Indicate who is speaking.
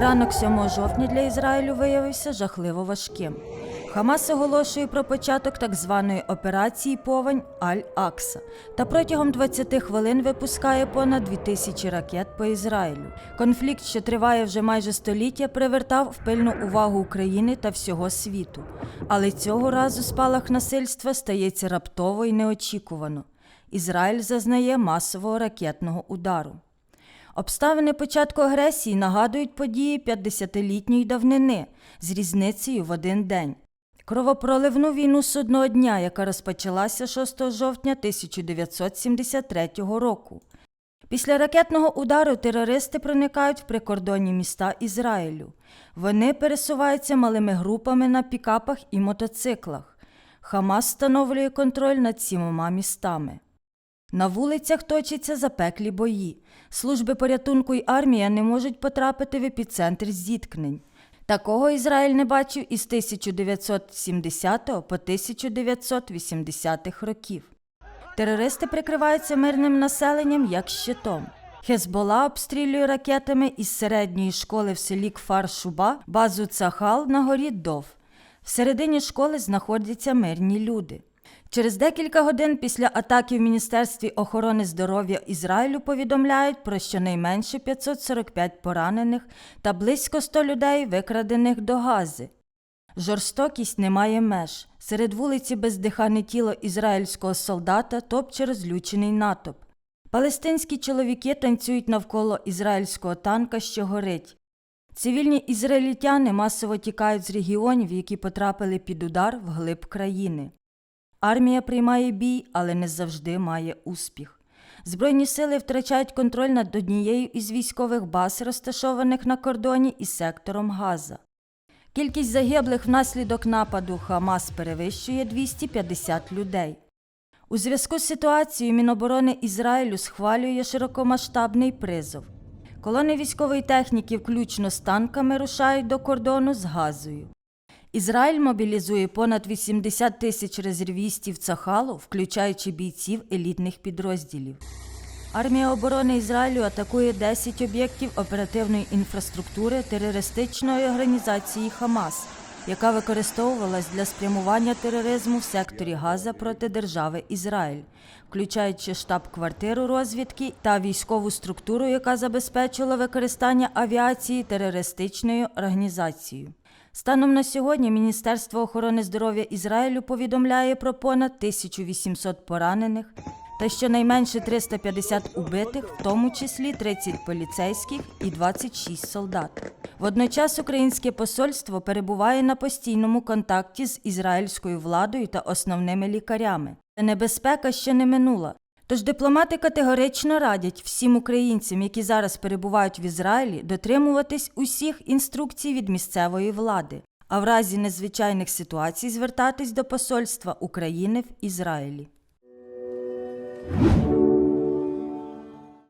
Speaker 1: Ранок 7 жовтня для Ізраїлю виявився жахливо важким. Хамас оголошує про початок так званої операції Повень Аль-Акса та протягом 20 хвилин випускає понад 2000 ракет по Ізраїлю. Конфлікт, що триває вже майже століття, привертав пильну увагу України та всього світу. Але цього разу спалах насильства стається раптово і неочікувано. Ізраїль зазнає масового ракетного удару. Обставини початку агресії нагадують події 50-літньої давнини з різницею в один день. Кровопроливну війну судного дня, яка розпочалася 6 жовтня 1973 року. Після ракетного удару терористи проникають в прикордонні міста Ізраїлю. Вони пересуваються малими групами на пікапах і мотоциклах. Хамас встановлює контроль над сімома містами. На вулицях точаться запеклі бої. Служби порятунку й армія не можуть потрапити в епіцентр зіткнень. Такого Ізраїль не бачив із 1970 по 1980 років. Терористи прикриваються мирним населенням як щитом. Хезбола обстрілює ракетами із середньої школи в селі Кфар-Шуба базу Цахал на горі Дов. Всередині школи знаходяться мирні люди. Через декілька годин після атаки в Міністерстві охорони здоров'я Ізраїлю повідомляють про щонайменше 545 поранених та близько 100 людей, викрадених до Гази. Жорстокість не має меж. Серед вулиці бездихане тіло ізраїльського солдата топче розлючений натовп. Палестинські чоловіки танцюють навколо ізраїльського танка, що горить. Цивільні ізраїльтяни масово тікають з регіонів, які потрапили під удар вглиб країни. Армія приймає бій, але не завжди має успіх. Збройні сили втрачають контроль над однією із військових баз, розташованих на кордоні із сектором Газа. Кількість загиблих внаслідок нападу Хамас перевищує 250 людей. У зв'язку з ситуацією Міноборони Ізраїлю схвалює широкомасштабний призов. Колони військової техніки, включно з танками, рушають до кордону з Газою. Ізраїль мобілізує понад 80 тисяч резервістів Цахалу, включаючи бійців елітних підрозділів. Армія оборони Ізраїлю атакує 10 об'єктів оперативної інфраструктури терористичної організації Хамас, яка використовувалась для спрямування тероризму в секторі Газа проти держави Ізраїль, включаючи штаб-квартиру розвідки та військову структуру, яка забезпечила використання авіації терористичною організацією. Станом на сьогодні Міністерство охорони здоров'я Ізраїлю повідомляє про понад 1800 поранених та щонайменше 350 убитих, в тому числі 30 поліцейських і 26 солдат. Водночас українське посольство перебуває на постійному контакті з ізраїльською владою та основними лікарями. Небезпека ще не минула. Тож дипломати категорично радять всім українцям, які зараз перебувають в Ізраїлі, дотримуватись усіх інструкцій від місцевої влади, а в разі незвичайних ситуацій звертатись до посольства України в Ізраїлі.